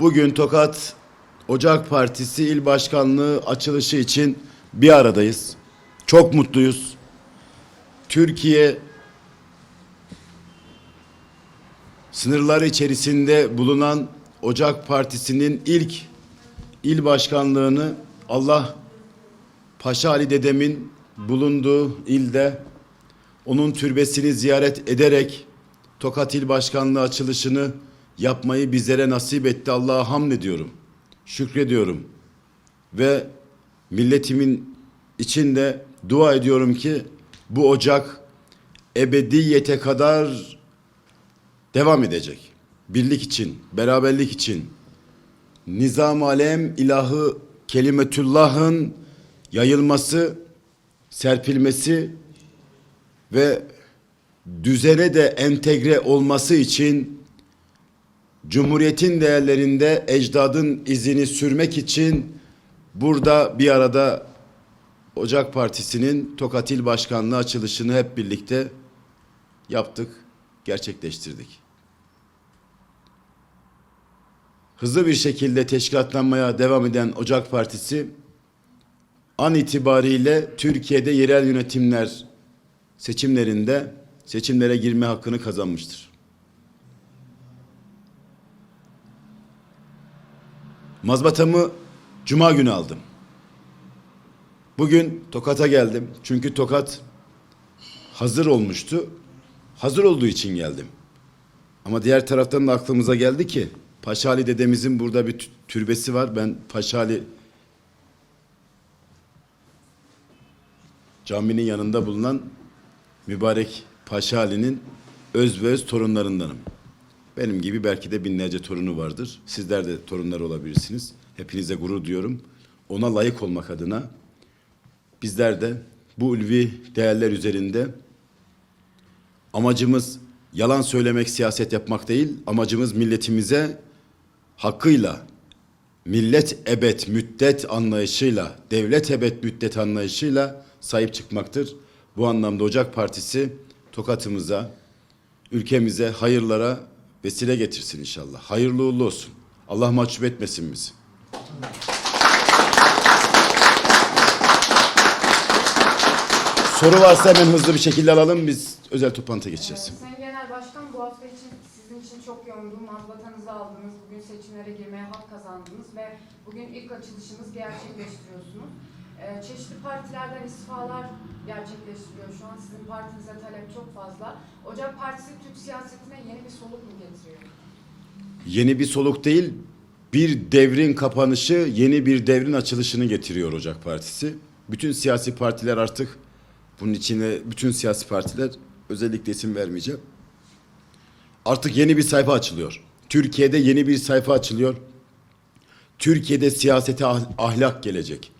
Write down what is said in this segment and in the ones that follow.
Bugün Tokat Ocak Partisi İl Başkanlığı açılışı için bir aradayız. Çok mutluyuz. Türkiye sınırları içerisinde bulunan Ocak Partisi'nin ilk il başkanlığını Allah Paşa Ali dedemin bulunduğu ilde onun türbesini ziyaret ederek Tokat İl Başkanlığı açılışını yapmayı bizlere nasip etti. Allah'a hamd ediyorum. Şükrediyorum. Ve milletimin içinde dua ediyorum ki bu ocak ebediyete kadar devam edecek. Birlik için, beraberlik için, nizam alem ilahı kelimetullah'ın yayılması, serpilmesi ve düzene de entegre olması için Cumhuriyetin değerlerinde ecdadın izini sürmek için burada bir arada Ocak Partisi'nin Tokat İl Başkanlığı açılışını hep birlikte yaptık, gerçekleştirdik. Hızlı bir şekilde teşkilatlanmaya devam eden Ocak Partisi an itibariyle Türkiye'de yerel yönetimler seçimlerinde seçimlere girme hakkını kazanmıştır. Mazbatamı cuma günü aldım. Bugün Tokat'a geldim. Çünkü Tokat hazır olmuştu. Hazır olduğu için geldim. Ama diğer taraftan da aklımıza geldi ki Paşali dedemizin burada bir tü- türbesi var. Ben Paşali caminin yanında bulunan mübarek Paşali'nin öz ve öz torunlarındanım. Benim gibi belki de binlerce torunu vardır. Sizler de torunlar olabilirsiniz. Hepinize gurur duyuyorum. Ona layık olmak adına bizler de bu ulvi değerler üzerinde amacımız yalan söylemek, siyaset yapmak değil. Amacımız milletimize hakkıyla millet ebed müddet anlayışıyla, devlet ebed müddet anlayışıyla sahip çıkmaktır. Bu anlamda Ocak Partisi Tokat'ımıza, ülkemize hayırlara vesile getirsin inşallah. Hayırlı uğurlu olsun. Allah mahcup etmesin bizi. Soru varsa hemen hızlı bir şekilde alalım. Biz özel toplantıya geçeceğiz. Sayın Genel Başkan bu hafta için sizin için çok yoğundu. Mazbatanızı aldınız. Bugün seçimlere girmeye hak kazandınız ve bugün ilk açılışınız gerçekleştiriyorsunuz. Ee, çeşitli partilerden istifalar gerçekleştiriyor şu an. Sizin partinize talep çok fazla. Ocak Partisi Türk siyasetine yeni bir soluk mu getiriyor? Yeni bir soluk değil, bir devrin kapanışı, yeni bir devrin açılışını getiriyor Ocak Partisi. Bütün siyasi partiler artık bunun içine bütün siyasi partiler özellikle isim vermeyeceğim. Artık yeni bir sayfa açılıyor. Türkiye'de yeni bir sayfa açılıyor. Türkiye'de siyasete ah- ahlak gelecek.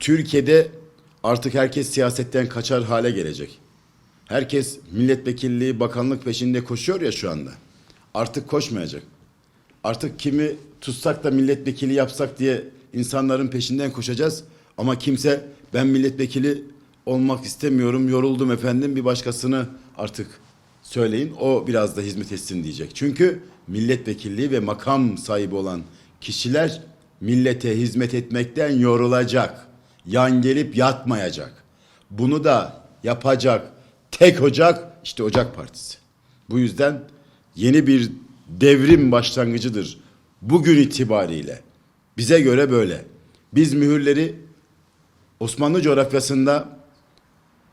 Türkiye'de artık herkes siyasetten kaçar hale gelecek. Herkes milletvekilliği, bakanlık peşinde koşuyor ya şu anda. Artık koşmayacak. Artık kimi tutsak da milletvekili yapsak diye insanların peşinden koşacağız. Ama kimse ben milletvekili olmak istemiyorum, yoruldum efendim bir başkasını artık söyleyin. O biraz da hizmet etsin diyecek. Çünkü milletvekilliği ve makam sahibi olan kişiler millete hizmet etmekten yorulacak. Yan gelip yatmayacak. Bunu da yapacak tek ocak işte Ocak Partisi. Bu yüzden yeni bir devrim başlangıcıdır. Bugün itibariyle bize göre böyle. Biz mühürleri Osmanlı coğrafyasında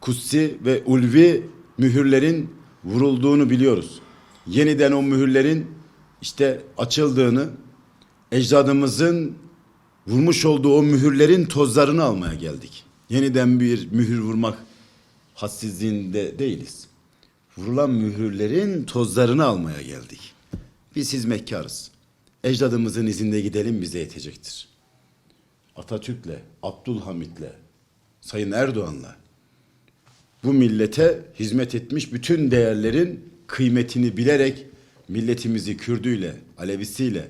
kutsi ve ulvi mühürlerin vurulduğunu biliyoruz. Yeniden o mühürlerin işte açıldığını, ecdadımızın vurmuş olduğu o mühürlerin tozlarını almaya geldik. Yeniden bir mühür vurmak hadsizliğinde değiliz. Vurulan mühürlerin tozlarını almaya geldik. Biz hizmetkarız. Ecdadımızın izinde gidelim bize yetecektir. Atatürk'le, Abdülhamit'le, Sayın Erdoğan'la bu millete hizmet etmiş bütün değerlerin kıymetini bilerek milletimizi Kürdüyle, Alevisiyle,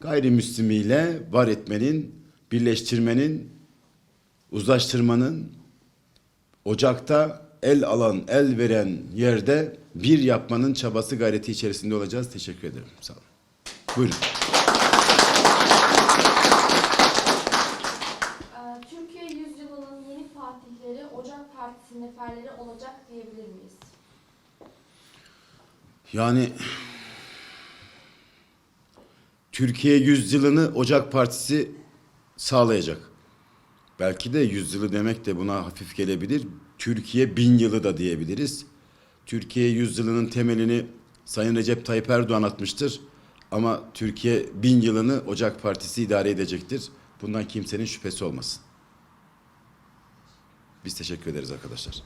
gayrimüslimiyle var etmenin, birleştirmenin, uzlaştırmanın, ocakta el alan, el veren yerde bir yapmanın çabası gayreti içerisinde olacağız. Teşekkür ederim. Sağ olun. Buyurun. Ee, Türkiye yüzyılının yeni fatihleri Ocak Partisi neferleri olacak diyebilir miyiz? Yani Türkiye yüzyılını Ocak Partisi sağlayacak. Belki de yüzyılı demek de buna hafif gelebilir. Türkiye bin yılı da diyebiliriz. Türkiye yüzyılının temelini Sayın Recep Tayyip Erdoğan atmıştır. Ama Türkiye bin yılını Ocak Partisi idare edecektir. Bundan kimsenin şüphesi olmasın. Biz teşekkür ederiz arkadaşlar.